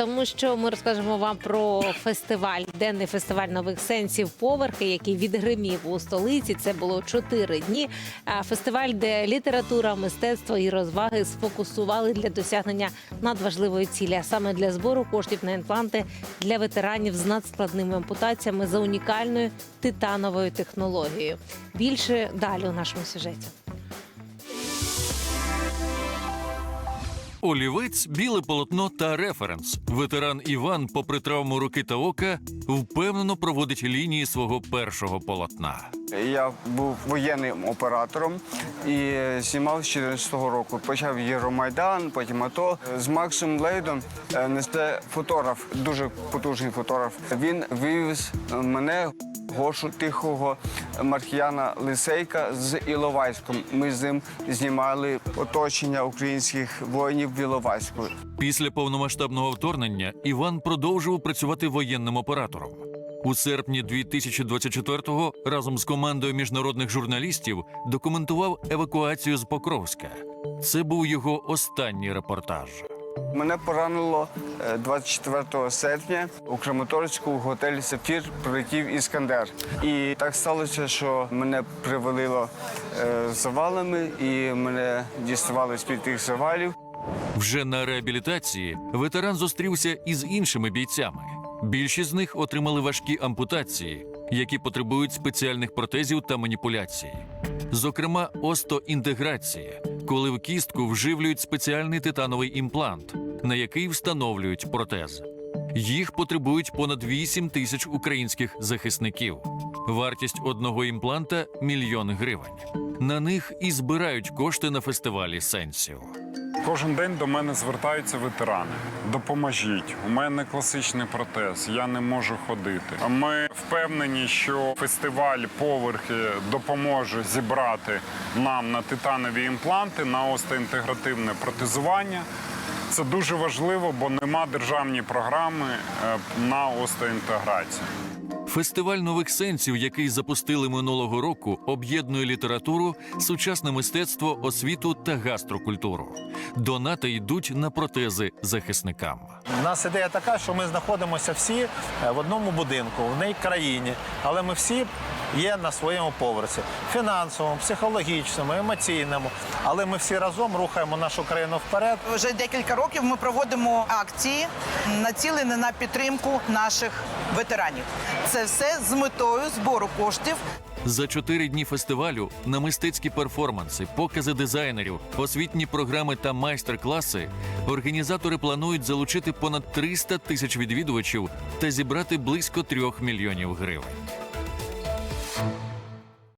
тому що ми розкажемо вам про фестиваль, денний фестиваль нових сенсів поверхи, який відгримів у столиці. Це було чотири дні. Фестиваль, де література, мистецтво і розваги сфокусували для досягнення надважливої цілі, а саме для збору коштів на імпланти для ветеранів з надскладними ампутаціями за унікальною титановою технологією. Більше далі у нашому сюжеті. Олівець, біле полотно та референс. Ветеран Іван, попри травму руки та ока, впевнено проводить лінії свого першого полотна. Я був воєнним оператором і знімав з 14 року. Почав Євромайдан, потім АТО. З Максом Лейдом е, несте фотограф, дуже потужний фотограф. Він вивіз мене. Гошу тихого Маркіяна Лисейка з Іловайськом. Ми з ним знімали оточення українських воїнів в Іловайську. Після повномасштабного вторгнення Іван продовжував працювати воєнним оператором. У серпні 2024-го разом з командою міжнародних журналістів документував евакуацію з Покровська. Це був його останній репортаж. Мене поранило е, 24 серпня у Краматорську в готелі Сафір прилетів іскандер. І так сталося, що мене привалило е, завалами, і мене діставали з-під тих завалів. Вже на реабілітації ветеран зустрівся із іншими бійцями. Більшість з них отримали важкі ампутації, які потребують спеціальних протезів та маніпуляцій. Зокрема, остеоінтеграція, коли в кістку вживлюють спеціальний титановий імплант, на який встановлюють протез. Їх потребують понад 8 тисяч українських захисників. Вартість одного імпланта мільйон гривень. На них і збирають кошти на фестивалі сенсів. Кожен день до мене звертаються ветерани. Допоможіть. У мене класичний протез, я не можу ходити. Ми впевнені, що фестиваль поверхи допоможе зібрати нам на титанові імпланти, на остеінтегративне протезування. Це дуже важливо, бо нема державної програми е, на остеінтеграцію. Фестиваль нових сенсів, який запустили минулого року, об'єднує літературу, сучасне мистецтво, освіту та гастрокультуру. Донати йдуть на протези захисникам. У нас ідея така, що ми знаходимося всі е, в одному будинку, в неї країні, але ми всі є на своєму поверсі фінансовому, психологічному, емоційному. Але ми всі разом рухаємо нашу країну вперед. Вже декілька років ми проводимо акції, націлені на підтримку наших ветеранів. Це все з метою збору коштів За чотири дні фестивалю на мистецькі перформанси, покази дизайнерів, освітні програми та майстер-класи організатори планують залучити понад 300 тисяч відвідувачів та зібрати близько трьох мільйонів гривень. Thank you.